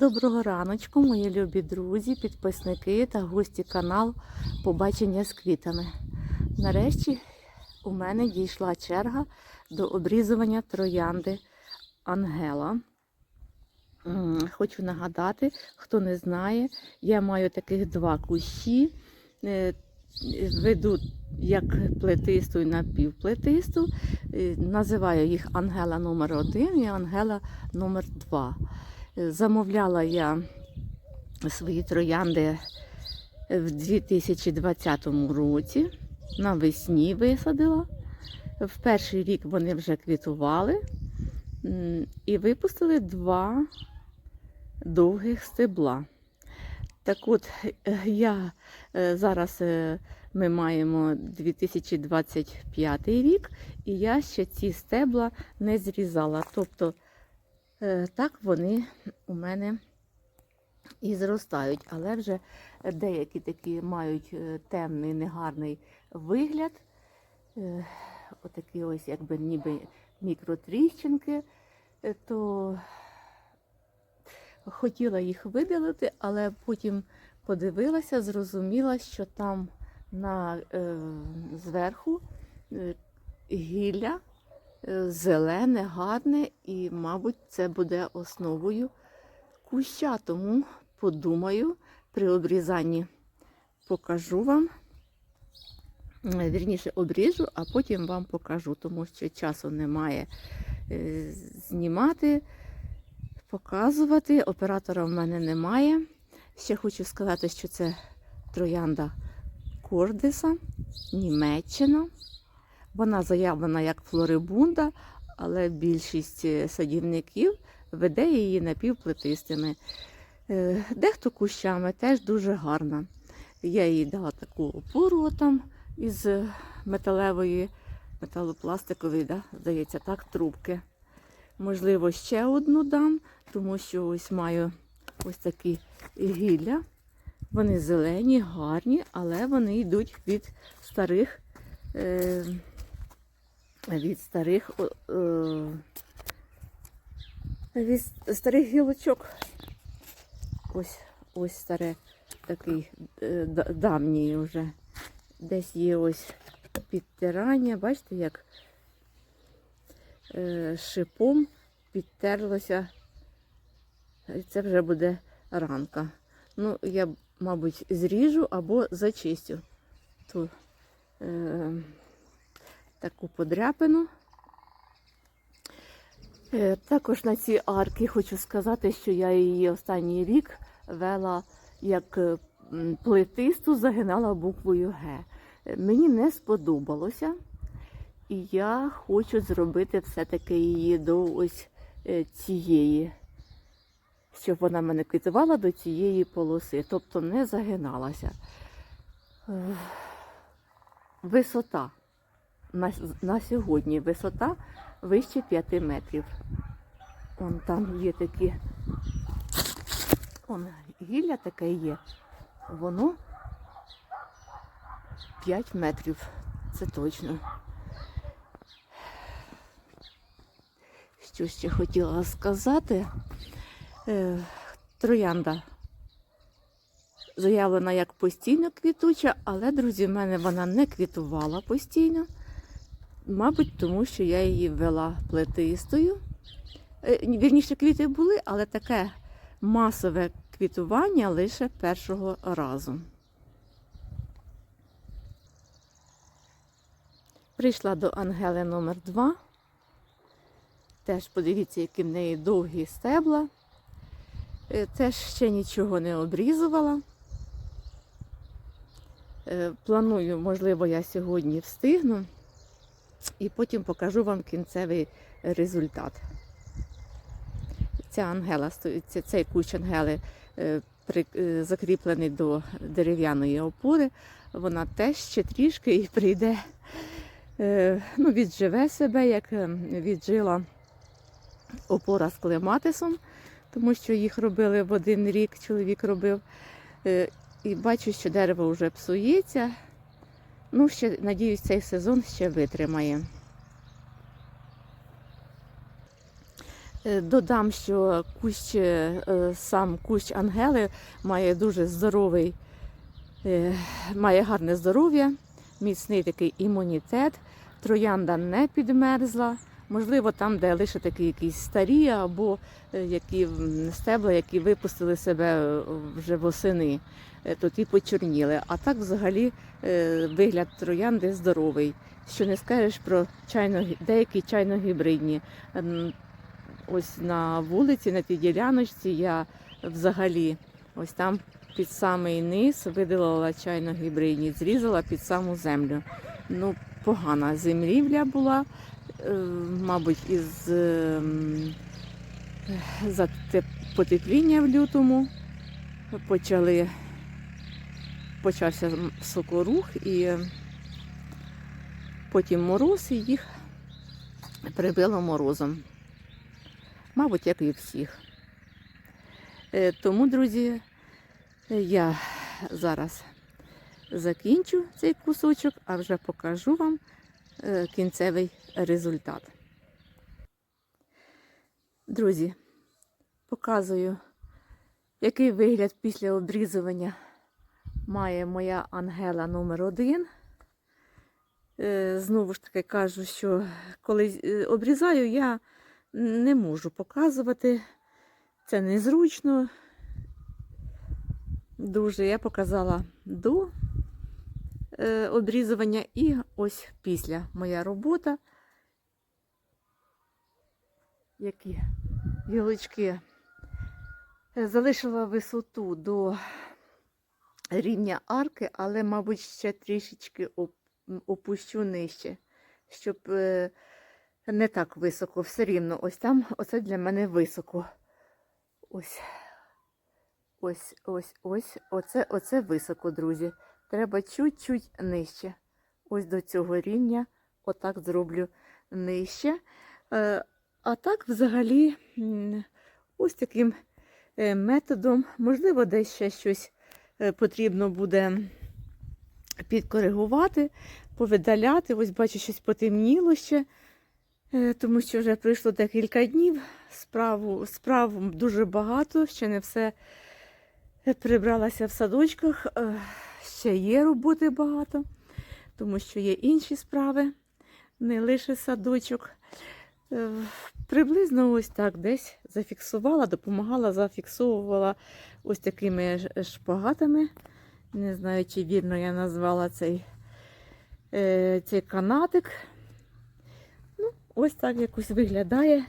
Доброго раночку, мої любі друзі, підписники та гості каналу Побачення з квітами. Нарешті у мене дійшла черга до обрізування троянди Ангела. Хочу нагадати, хто не знає, я маю таких два кущі. Е, Веду як плетисту і напівплетисту. Е, Називаю їх Ангела номер 1 і Ангела номер 2 Замовляла я свої троянди в 2020 році. Навесні висадила. В перший рік вони вже квітували і випустили два довгих стебла. Так от, я е, зараз е, ми маємо 2025 рік, і я ще ці стебла не зрізала. Тобто Так вони у мене і зростають, але вже деякі такі мають е, темний, негарний вигляд. Е, Отакі ось, якби ніби мікротріщинки, Е, то хотіла їх видалити, але потім подивилася, зрозуміла, що там на, е, зверху е, гілля е, зелене, гарне, і, мабуть, це буде основою куща. Тому подумаю, при обрізанні покажу вам. Е, Вірніше обріжу, а потім вам покажу, тому що часу немає е, знімати, показувати. Оператора в мене немає. Ще хочу сказати, що це троянда Кордиса, Німеччина. Вона заявлена як флорибунда, але більшість е, садівників веде її напівплетистими. Е, Дехто кущами теж дуже гарна. Я їй дала таку опору там із е, металевої, металопластикової, да, здається, так, трубки. Можливо, ще одну дам, тому що ось маю ось такі гілля. Вони зелені, гарні, але вони йдуть від старих. Від старих е, від старих гілочок. Ось ось старе такий е, да- давній вже. Десь є ось підтирання. Бачите, як е, шипом підтерлося. Це вже буде ранка. Ну, я, мабуть, зріжу або зачистю ту е, таку подряпину. Е, Також на цій арки хочу сказати, що я її останній рік вела як е, м, плетисту, загинала буквою Г. Е, Мені не сподобалося, і я хочу зробити все-таки її до ось цієї, щоб вона мене квітувала до цієї полоси, тобто не загиналася. Висота на, на сьогодні висота вище 5 метрів. Вон там є такі. Вон гілля таке є. Воно 5 метрів. Це точно. Що ще хотіла сказати? Е, троянда заявлена як постійно квітуча, але, друзі, в мене вона не квітувала постійно. Мабуть, тому що я її ввела плетистою. Е, Вірніше, квіти були, але таке масове квітування лише першого разу. Прийшла до Ангели номер 2 Теж подивіться, які в неї довгі стебла. Е, Теж ще нічого не обрізувала. Е, Планую, можливо, я сьогодні встигну. І потім покажу вам кінцевий результат. Ця ангела цей кущ ангели е, е, закріплений до дерев'яної опори. Вона теж ще трішки і прийде, е, ну, відживе себе, як віджила опора з клематисом, тому що їх робили в один рік, чоловік робив. І бачу, що дерево вже псується. Ну, ще, надіюсь, цей сезон ще витримає. Е, Додам, що кущ, е, сам кущ Ангели має дуже здоровий, е, має гарне здоров'я, міцний такий імунітет. Троянда не підмерзла. Можливо, там, де лише такі якісь старі або які стебла, які випустили себе вже восени, то ті почорніли. А так взагалі е, вигляд троянди здоровий. Що не скажеш про чайно, деякі чайно-гібридні. Ось на вулиці, на тій діляночці я взагалі ось там під самий низ видалила чайно-гібридні, зрізала під саму землю. Ну, погана землівля була, е, мабуть, із ем, потепління в лютому почали почався сокорух і потім мороз і їх прибило морозом. Мабуть, як і всіх. Е, Тому, друзі, я зараз закінчу цей кусочок, а вже покажу вам е, кінцевий результат. Друзі, показую, який вигляд після обрізування має моя ангела номер 1 Знову ж таки кажу, що коли е, обрізаю, я не можу показувати. Це незручно. Дуже я показала до е, обрізування і ось після моя робота. Які гілочки Е, залишила висоту до рівня арки, але, мабуть, ще трішечки опущу нижче, щоб е, не так високо, все рівно. Ось там, оце для мене високо. Ось. Ось, ось, ось. Оце, оце високо, друзі. Треба чуть-чуть нижче. Ось до цього рівня. Отак зроблю нижче. Е, А так, взагалі, ось таким е, методом, можливо, десь ще щось потрібно буде підкоригувати, повидаляти. Ось бачу, щось потемніло ще. Е, Тому що вже пройшло декілька днів. Справу, справ дуже багато, ще не все е, прибралася в садочках. Е, Ще є роботи багато, тому що є інші справи, не лише садочок. Е, Приблизно ось так десь зафіксувала, допомагала, зафіксовувала ось такими шпагатами. Не знаю, чи вірно я назвала цей, е, цей канатик. Ну, ось так якось виглядає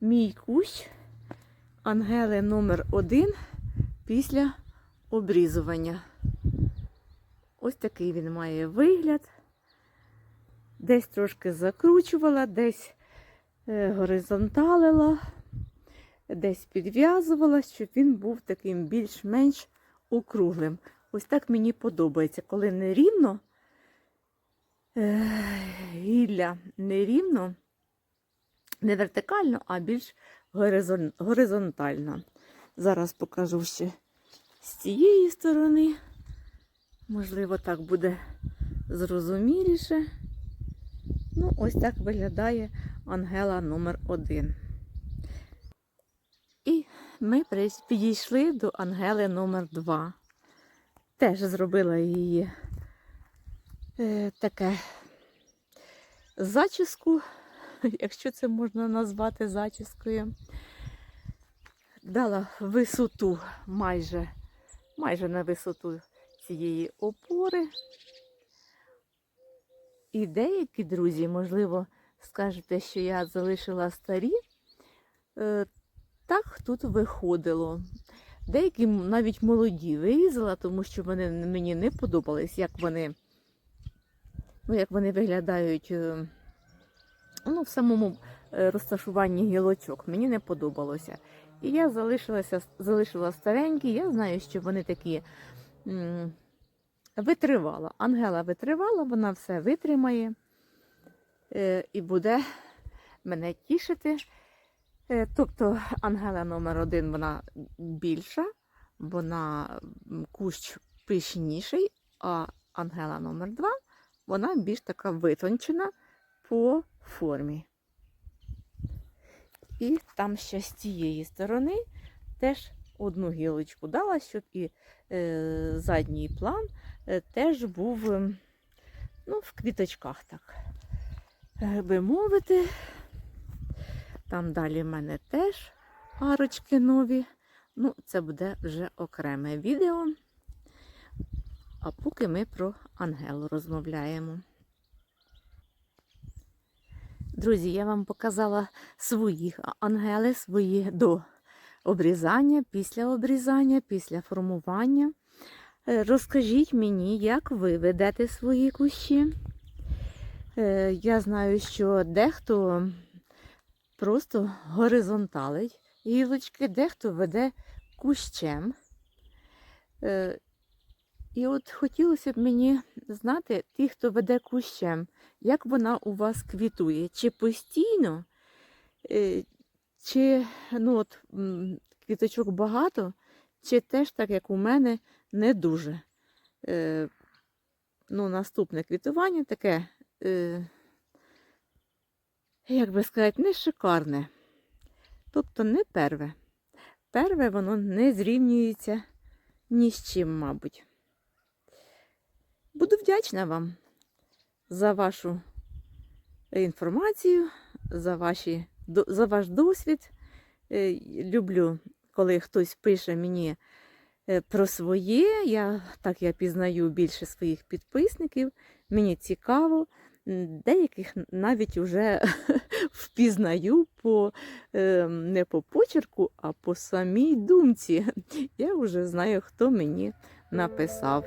мій кущ Ангели номер 1 після обрізування. Ось такий він має вигляд. Десь трошки закручувала, десь горизонталила, десь підв'язувала, щоб він був таким більш-менш округлим. Ось так мені подобається, коли не рівно, е, гілля не рівно, не вертикально, а більш горизонтально. Зараз покажу ще з цієї сторони. Можливо, так буде зрозуміліше. Ну, ось так виглядає Ангела номер 1 І ми підійшли до Ангели номер 2 Теж зробила її е, таке зачіску, якщо це можна назвати зачіскою. Дала висоту майже, майже на висоту цієї опори. І деякі друзі, можливо, скажете, що я залишила старі. Е, Так тут виходило. Деякі навіть молоді вирізала, тому що вони мені не подобались, як вони, ну, як вони виглядають е, ну, в самому е, розташуванні гілочок. Мені не подобалося. І я залишилася, залишила старенькі. Я знаю, що вони такі м, витривала. Ангела витривала, вона все витримає і буде мене тішити. Е, Тобто Ангела номер один вона більша, вона кущ пишніший, а Ангела номер два вона більш така витончена по формі. І там ще з цієї сторони теж одну гілочку дала, щоб і е, задній план е, теж був ем, ну, в квіточках так. Е, Би мовити. Там далі в мене теж арочки нові. Ну, це буде вже окреме відео. А поки ми про Ангелу розмовляємо. Друзі, я вам показала свої ангели, свої до обрізання, після обрізання, після формування. Е, Розкажіть мені, як ви ведете свої кущі. Е, Я знаю, що дехто просто горизонталить гілочки, дехто веде кущем. Е, І от хотілося б мені знати, ті, хто веде кущем, як вона у вас квітує? Чи постійно, е, чи ну от, квіточок багато, чи теж так, як у мене, не дуже. Ну, наступне квітування таке, е, як би сказати, не шикарне. Тобто не перве. Перве воно не зрівнюється ні з чим, мабуть. Буду вдячна вам за вашу інформацію, за, ваші, за ваш досвід. Е, Люблю, коли хтось пише мені е, про своє. Я, так я пізнаю більше своїх підписників. Мені цікаво. Деяких навіть уже впізнаю по, е, не по почерку, а по самій думці. Я вже знаю, хто мені написав.